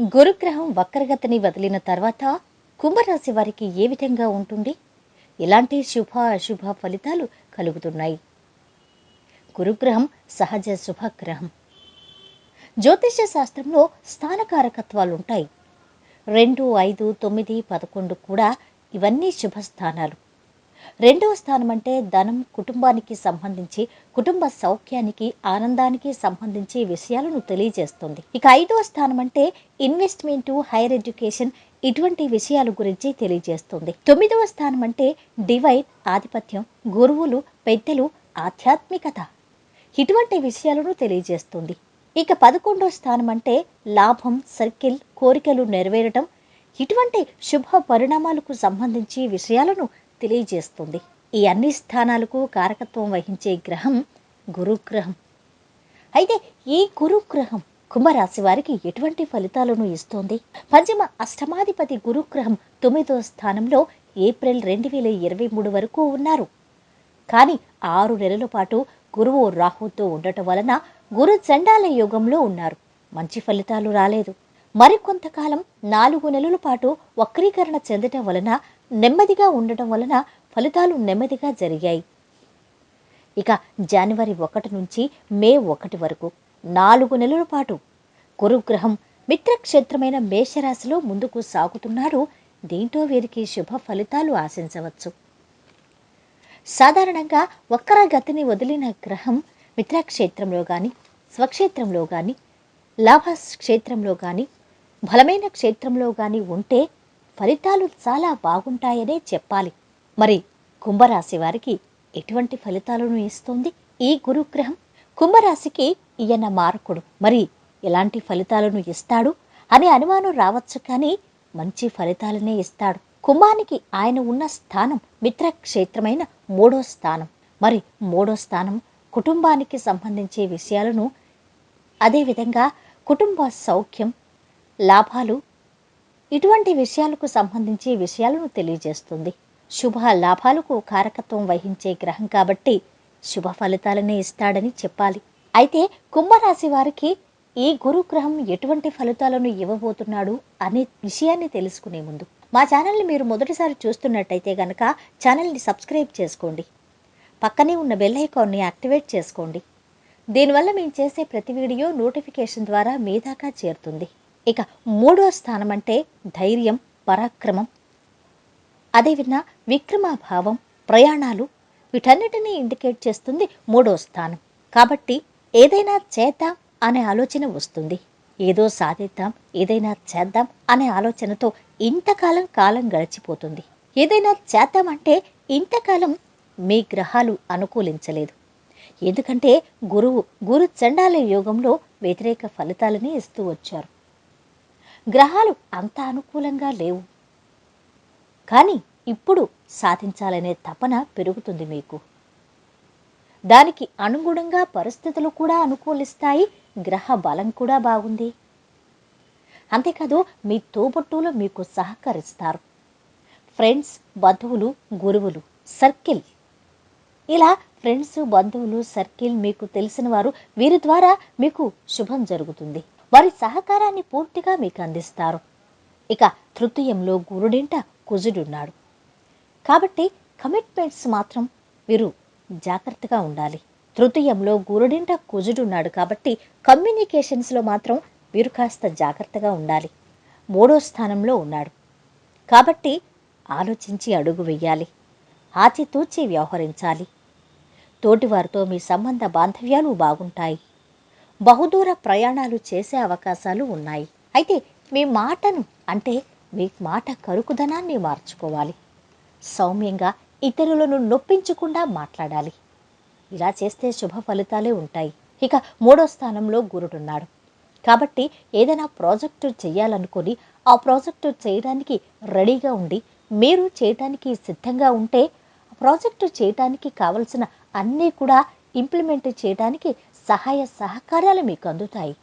గురుగ్రహం వక్రగతిని వదిలిన తర్వాత కుంభరాశి వారికి ఏ విధంగా ఉంటుంది? ఎలాంటి శుభ అశుభ ఫలితాలు కలుగుతున్నాయి. గురుగ్రహం సహజ శుభగ్రహం. జ్యోతిష శాస్త్రంలో స్థానకారకత్వాలుంటాయి. రెండు ఐదు తొమ్మిది పదకొండు కూడా ఇవన్నీ శుభస్థానాలు. రెండవ స్థానం అంటే ధనం కుటుంబానికి సంబంధించి కుటుంబ సౌఖ్యానికి ఆనందానికి సంబంధించి విషయాలను తెలియజేస్తుంది. ఇక ఐదవ స్థానం అంటే ఇన్వెస్ట్మెంట్ హైయర్ ఎడ్యుకేషన్ ఇటువంటి విషయాల గురించి తెలియజేస్తుంది. తొమ్మిదవ స్థానం అంటే డివైన్ ఆధిపత్యం గురువులు పెద్దలు ఆధ్యాత్మికత ఇటువంటి విషయాలను తెలియజేస్తుంది. ఇక పదకొండవ స్థానం అంటే లాభం సర్కిల్ కోరికలు నెరవేరటం ఇటువంటి శుభ పరిణామాలకు సంబంధించి విషయాలను తెలియజేస్తుంది. ఈ అన్ని స్థానాలకు కారకత్వం వహించే గ్రహం గురుగ్రహం. అయితే ఈ గురుగ్రహం కుంభరాశి వారికి ఎటువంటి ఫలితాలను ఇస్తోంది? పంచమ అష్టమాధిపతి గురుగ్రహం తొమ్మిదో స్థానంలో ఏప్రిల్ రెండు వేల ఇరవై మూడు వరకు ఉన్నారు. కానీ ఆరు నెలల పాటు గురువు రాహుతో ఉండటం వలన గురు చండాల యోగంలో ఉన్నారు. మంచి ఫలితాలు రాలేదు. మరికొంతకాలం నాలుగు నెలల పాటు వక్రీకరణ చెందటం వలన నెమ్మదిగా ఉండటం వలన ఫలితాలు నెమ్మదిగా జరిగాయి. ఇక జనవరి ఒకటి నుంచి మే ఒకటి వరకు నాలుగు నెలల పాటు గురుగ్రహం మిత్రక్షేత్రమైన మేషరాశిలో ముందుకు సాగుతున్నాడు. దీంతో వీరికి శుభ ఫలితాలు ఆశించవచ్చు. సాధారణంగా వక్ర గతిని వదిలిన గ్రహం మిత్రక్షేత్రంలో కానీ స్వక్షేత్రంలో కానీ లాభ క్షేత్రంలో కానీ బలమైన క్షేత్రంలో కానీ ఉంటే ఫలితాలు చాలా బాగుంటాయనే చెప్పాలి. మరి కుంభరాశి వారికి ఎటువంటి ఫలితాలను ఇస్తుంది ఈ గురుగ్రహం? కుంభరాశికి ఈయన మారకుడు. మరి ఎలాంటి ఫలితాలను ఇస్తాడు? అనే అనుమానం రావచ్చు కానీ మంచి ఫలితాలనే ఇస్తాడు. కుంభానికి ఆయన ఉన్న స్థానం మిత్రక్షేత్రమైన మూడో స్థానం. మరి మూడో స్థానం కుటుంబానికి సంబంధించే విషయాలను అదేవిధంగా కుటుంబ సౌఖ్యం లాభాలు ఇటువంటి విషయాలకు సంబంధించి విషయాలను తెలియజేస్తుంది. శుభ లాభాలకు కారకత్వం వహించే గ్రహం కాబట్టి శుభ ఫలితాలనే ఇస్తాడని చెప్పాలి. అయితే కుంభరాశి వారికి ఈ గురుగ్రహం ఎటువంటి ఫలితాలను ఇవ్వబోతున్నాడు అనే విషయాన్ని తెలుసుకునే ముందు మా ఛానల్ని మీరు మొదటిసారి చూస్తున్నట్టయితే గనక ఛానల్ని సబ్స్క్రైబ్ చేసుకోండి. పక్కనే ఉన్న బెల్ ఐకాన్ని యాక్టివేట్ చేసుకోండి. దీనివల్ల మేము చేసే ప్రతి వీడియో నోటిఫికేషన్ ద్వారా మీ దాకా చేరుతుంది. ఇక మూడో స్థానం అంటే ధైర్యం పరాక్రమం. అదేవిధంగా విక్రమాభావం ప్రయాణాలు వీటన్నిటినీ ఇండికేట్ చేస్తుంది మూడో స్థానం. కాబట్టి ఏదైనా చేద్దాం అనే ఆలోచన వస్తుంది. ఏదో సాధిద్దాం ఏదైనా చేద్దాం అనే ఆలోచనతో ఇంతకాలం కాలం గడిచిపోతుంది. ఏదైనా చేద్దామంటే ఇంతకాలం మీ గ్రహాలు అనుకూలించలేదు. ఎందుకంటే గురువు గురు చండాల యోగంలో వ్యతిరేక ఫలితాలని ఇస్తూ వచ్చారు. గ్రహాలు అంత అనుకూలంగా లేవు. కానీ ఇప్పుడు సాధించాలనే తపన పెరుగుతుంది మీకు. దానికి అనుగుణంగా పరిస్థితులు కూడా అనుకూలిస్తాయి గ్రహ బలం కూడా బాగుంది. అంతేకాదు మీ తోబుట్టువులు మీకు సహకరిస్తారు. ఫ్రెండ్స్ బంధువులు గురువులు సర్కిల్. ఇలా ఫ్రెండ్స్ బంధువులు సర్కిల్ మీకు తెలిసిన వారు వీరి ద్వారా మీకు శుభం జరుగుతుంది. వారి సహకారాన్ని పూర్తిగా మీకు అందిస్తారు. ఇక తృతీయంలో గురుడింట కుజుడున్నాడు. కాబట్టి కమిట్మెంట్స్ మాత్రం మీరు జాగ్రత్తగా ఉండాలి. తృతీయంలో గురుడింట కుజుడున్నాడు కాబట్టి కమ్యూనికేషన్స్లో మాత్రం మీరు కాస్త జాగ్రత్తగా ఉండాలి. మూడో స్థానంలో ఉన్నాడు. కాబట్టి ఆలోచించి అడుగు వెయ్యాలి ఆచితూచి వ్యవహరించాలి. తోటివారితో మీ సంబంధ బాంధవ్యాలు బాగుంటాయి. బహుదూర ప్రయాణాలు చేసే అవకాశాలు ఉన్నాయి. అయితే మీ మాటను అంటే మీ మాట కరుకుదనాన్ని మార్చుకోవాలి. సౌమ్యంగా ఇతరులను నొప్పించకుండా మాట్లాడాలి. ఇలా చేస్తే శుభ ఫలితాలే ఉంటాయి. ఇక మూడో స్థానంలో గురుడున్నాడు. కాబట్టి ఏదైనా ప్రాజెక్టు చేయాలనుకొని ఆ ప్రాజెక్టు చేయడానికి రెడీగా ఉండి మీరు చేయటానికి సిద్ధంగా ఉంటే ప్రాజెక్టు చేయటానికి కావలసిన అన్నీ కూడా ఇంప్లిమెంట్ చేయడానికి సహాయ సహకారాలు మీకు అందుతాయి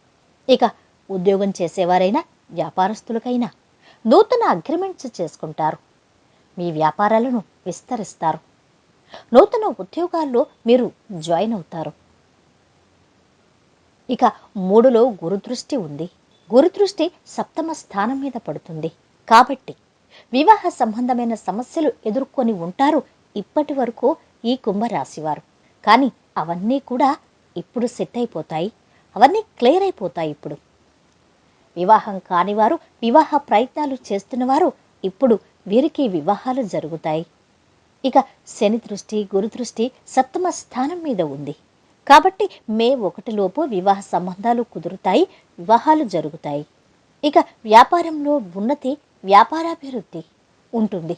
ఇక ఉద్యోగం చేసేవారైనా వ్యాపారస్తులకైనా నూతన అగ్రిమెంట్స్ చేసుకుంటారు. మీ వ్యాపారాలను విస్తరిస్తారు. నూతన ఉద్యోగాల్లో మీరు జాయిన్ అవుతారు. ఇక మూడులో గురుదృష్టి ఉంది. గురుదృష్టి సప్తమ స్థానం మీద పడుతుంది. కాబట్టి వివాహ సంబంధమైన సమస్యలు ఎదుర్కొని ఉంటారు ఇప్పటి వరకు ఈ కుంభరాశివారు కానీ అవన్నీ కూడా ఇప్పుడు సెట్ అయిపోతాయి. అవన్నీ క్లియర్ అయిపోతాయి ఇప్పుడు. వివాహం కానివారు వివాహ ప్రయత్నాలు చేస్తున్నవారు ఇప్పుడు వీరికి వివాహాలు జరుగుతాయి. ఇక శని దృష్టి గురు దృష్టి సప్తమ స్థానం మీద ఉంది. కాబట్టి మే ఒకటిలోపు వివాహ సంబంధాలు కుదురుతాయి వివాహాలు జరుగుతాయి. ఇక వ్యాపారంలో ఉన్నతి వ్యాపారాభివృద్ధి ఉంటుంది.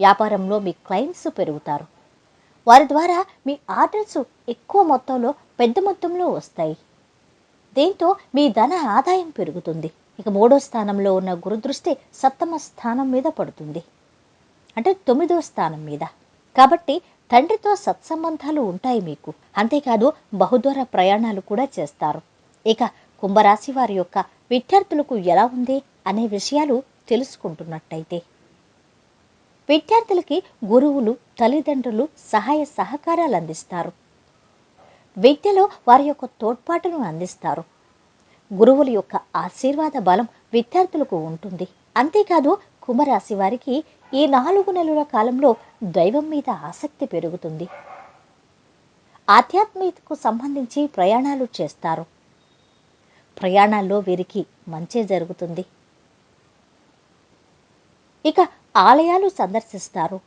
వ్యాపారంలో మీ క్లయింట్స్ పెరుగుతారు. వారి ద్వారా మీ ఆర్డర్స్ ఎక్కువ మొత్తంలో పెద్ద మొత్తంలో వస్తాయి. దీంతో మీ ధన ఆదాయం పెరుగుతుంది. ఇక మూడో స్థానంలో ఉన్న గురుదృష్టి సప్తమ స్థానం మీద పడుతుంది. అంటే తొమ్మిదో స్థానం మీద. కాబట్టి తండ్రితో సత్సంబంధాలు ఉంటాయి మీకు. అంతేకాదు బహుదూర ప్రయాణాలు కూడా చేస్తారు. ఇక కుంభరాశి వారి యొక్క విద్యార్థులకు ఎలా ఉంది అనే విషయాలు తెలుసుకుంటున్నట్టయితే విద్యార్థులకి గురువులు తల్లిదండ్రులు సహాయ సహకారాలు అందిస్తారు. విద్యలో వారి యొక్క తోడ్పాటును అందిస్తారు. గురువుల యొక్క ఆశీర్వాద బలం విద్యార్థులకు ఉంటుంది. అంతేకాదు కుంభరాశి వారికి ఈ నాలుగు నెలల కాలంలో దైవం మీద ఆసక్తి పెరుగుతుంది. ఆధ్యాత్మికకు సంబంధించి ప్రయాణాలు చేస్తారు. ప్రయాణాల్లో వీరికి మంచి జరుగుతుంది. ఇక ఆలయాలు సందర్శిస్తారు.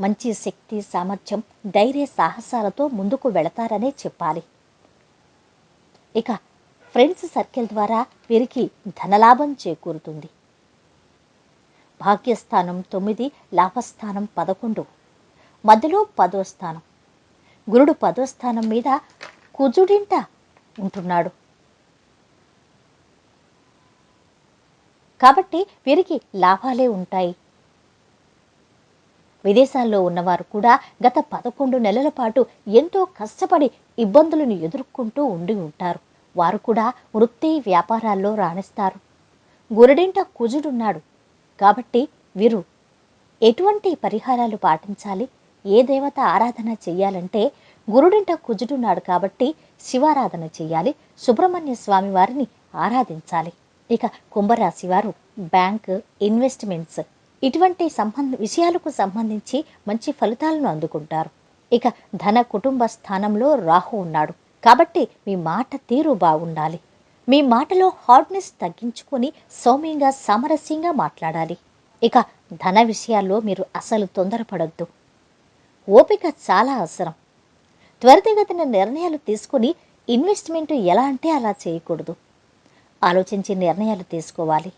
మంచి శక్తి సామర్థ్యం ధైర్య సాహసాలతో ముందుకు వెళతారనే చెప్పాలి. ఇక ఫ్రెండ్స్ సర్కిల్ ద్వారా వీరికి ధనలాభం చేకూరుతుంది. భాగ్యస్థానం తొమ్మిది లాభస్థానం పదకొండు మధ్యలో పదో స్థానం. గురుడు పదో స్థానం మీద కుజుడింట ఉంటున్నాడు. కాబట్టి వీరికి లాభాలే ఉంటాయి. విదేశాల్లో ఉన్నవారు కూడా గత పదకొండు నెలల పాటు ఎంతో కష్టపడి ఇబ్బందులను ఎదుర్కొంటూ ఉండి ఉంటారు. వారు కూడా వృత్తి వ్యాపారాల్లో రాణిస్తారు. గురుడింట కుజుడున్నాడు. కాబట్టి వీరు ఎటువంటి పరిహారాలు పాటించాలి? ఏ దేవత ఆరాధన చెయ్యాలంటే గురుడింట కుజుడున్నాడు కాబట్టి శివారాధన చెయ్యాలి సుబ్రహ్మణ్య స్వామి వారిని ఆరాధించాలి. ఇక కుంభరాశి వారు బ్యాంక్ ఇన్వెస్ట్మెంట్స్ ఇటువంటి సంబంధ విషయాలకు సంబంధించి మంచి ఫలితాలను అందుకుంటారు. ఇక ధన కుటుంబ స్థానంలో రాహు ఉన్నాడు. కాబట్టి మీ మాట తీరు బాగుండాలి. మీ మాటలో హార్డ్నెస్ తగ్గించుకొని సౌమ్యంగా సామరస్యంగా మాట్లాడాలి. ఇక ధన విషయాల్లో మీరు అసలు తొందరపడొద్దు. ఓపిక చాలా అవసరం. త్వరితగతిన నిర్ణయాలు తీసుకొని ఇన్వెస్ట్మెంట్ ఎలా అంటే అలా చేయకూడదు. ఆలోచించి నిర్ణయాలు తీసుకోవాలి.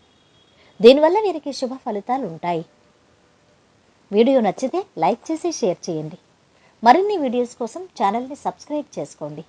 దీనివల్ల వీరికి శుభ ఫలితాలు ఉంటాయి. వీడియో నచ్చితే లైక్ చేసి షేర్ చేయండి. మరిన్ని వీడియోస్ కోసం ఛానల్ని సబ్స్క్రైబ్ చేసుకోండి.